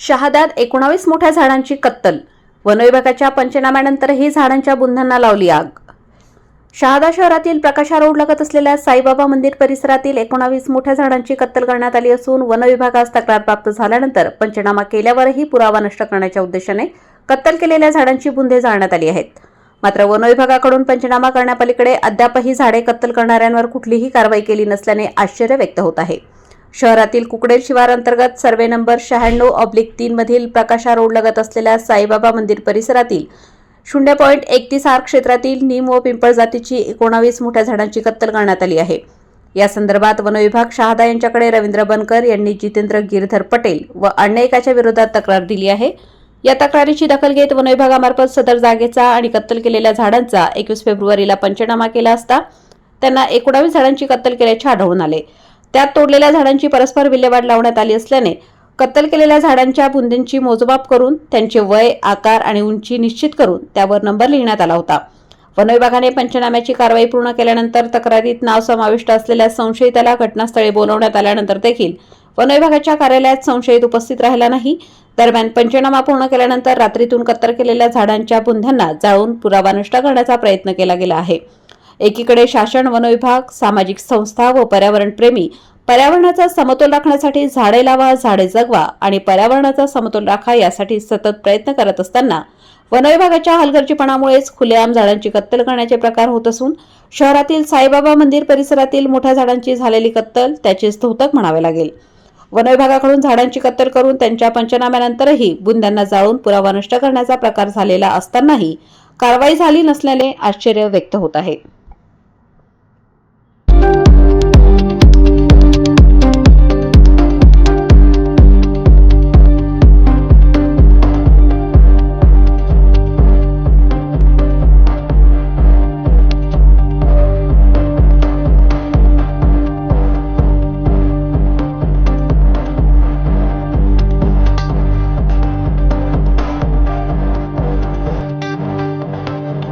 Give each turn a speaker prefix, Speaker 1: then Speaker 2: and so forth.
Speaker 1: शहाद्यात एकोणावीस मोठ्या झाडांची कत्तल. वनविभागाच्या पंचनाम्यानंतरही झाडांच्या बुंधांना लावली आग. शहादा शहरातील प्रकाशा रोड लगत असलेल्या साईबाबा मंदिर परिसरातील एकोणावीस मोठ्या झाडांची कत्तल करण्यात आली असून वनविभागास तक्रार प्राप्त झाल्यानंतर पंचनामा केल्यावरही पुरावा नष्ट करण्याच्या उद्देशाने कत्तल केलेल्या झाडांची बुंधे जाळण्यात आली आहेत. मात्र वनविभागाकडून पंचनामा करण्यापलीकडे अद्यापही झाडे कत्तल करणाऱ्यांवर कुठलीही कारवाई केली नसल्याने आश्चर्य व्यक्त होत आहे. शहरातील कुकडेल शिवार अंतर्गत सर्वे नंबर शहाण्णव ऑब्लिक तीन मधील प्रकाशा रोड लगत असलेल्या साईबाबा मंदिर परिसरातील शून्य पॉईंट एकतीस आर क्षेत्रातील नीम व पिंपळ जातीची एकोणावीस मोठ्या झाडांची कत्तल करण्यात आली आहे. या संदर्भात वनविभाग शहादा यांच्याकडे रवींद्र बनकर यांनी जितेंद्र गिरधर पटेल व अन्य एकाच्या विरोधात तक्रार दिली आहे. या तक्रारीची दखल घेत वनविभागामार्फत सदर जागेचा आणि कत्तल केलेल्या झाडांचा एकवीस फेब्रुवारीला पंचनामा केला असता त्यांना एकोणावीस झाडांची कत्तल केल्याचे आढळून आले. त्यात तोडलेल्या झाडांची परस्पर विल्हेवाट लावण्यात आली असल्याने कत्तल केलेल्या झाडांच्या बुंदींची मोजमाप करून त्यांचे वय आकार आणि उंची निश्चित करून त्यावर नंबर लिहिण्यात आला होता. वनविभागाने पंचनाम्याची कारवाई पूर्ण केल्यानंतर तक्रारीत नाव समाविष्ट असलेल्या संशयिताला घटनास्थळी बोलवण्यात आल्यानंतर देखील वनविभागाच्या कार्यालयात संशयित उपस्थित राहिला नाही. दरम्यान पंचनामा पूर्ण केल्यानंतर रात्रीतून कत्तर केलेल्या झाडांच्या बुंध्यांना जाळून पुरावा नष्ट करण्याचा प्रयत्न केला गेला आहे. एकीकडे शासन वनविभाग सामाजिक संस्था व पर्यावरणप्रेमी पर्यावरणाचा समतोल राखण्यासाठी झाडे लावा झाडे जगवा आणि पर्यावरणाचा समतोल राखा यासाठी सतत प्रयत्न करत असताना वनविभागाच्या हलगर्जीपणामुळेच खुलेआम झाडांची कत्तल करण्याचे प्रकार होत असून शहरातील साईबाबा मंदिर परिसरातील मोठ्या झाडांची झालेली कत्तल त्याचेच धोतक म्हणावे लागेल. वनविभागाकडून झाडांची कत्तल करून त्यांच्या पंचनाम्यानंतरही बुंद्यांना जाळून पुरावा नष्ट करण्याचा प्रकार झालेला असतानाही कारवाई झाली नसल्याने आश्चर्य व्यक्त होत आहे.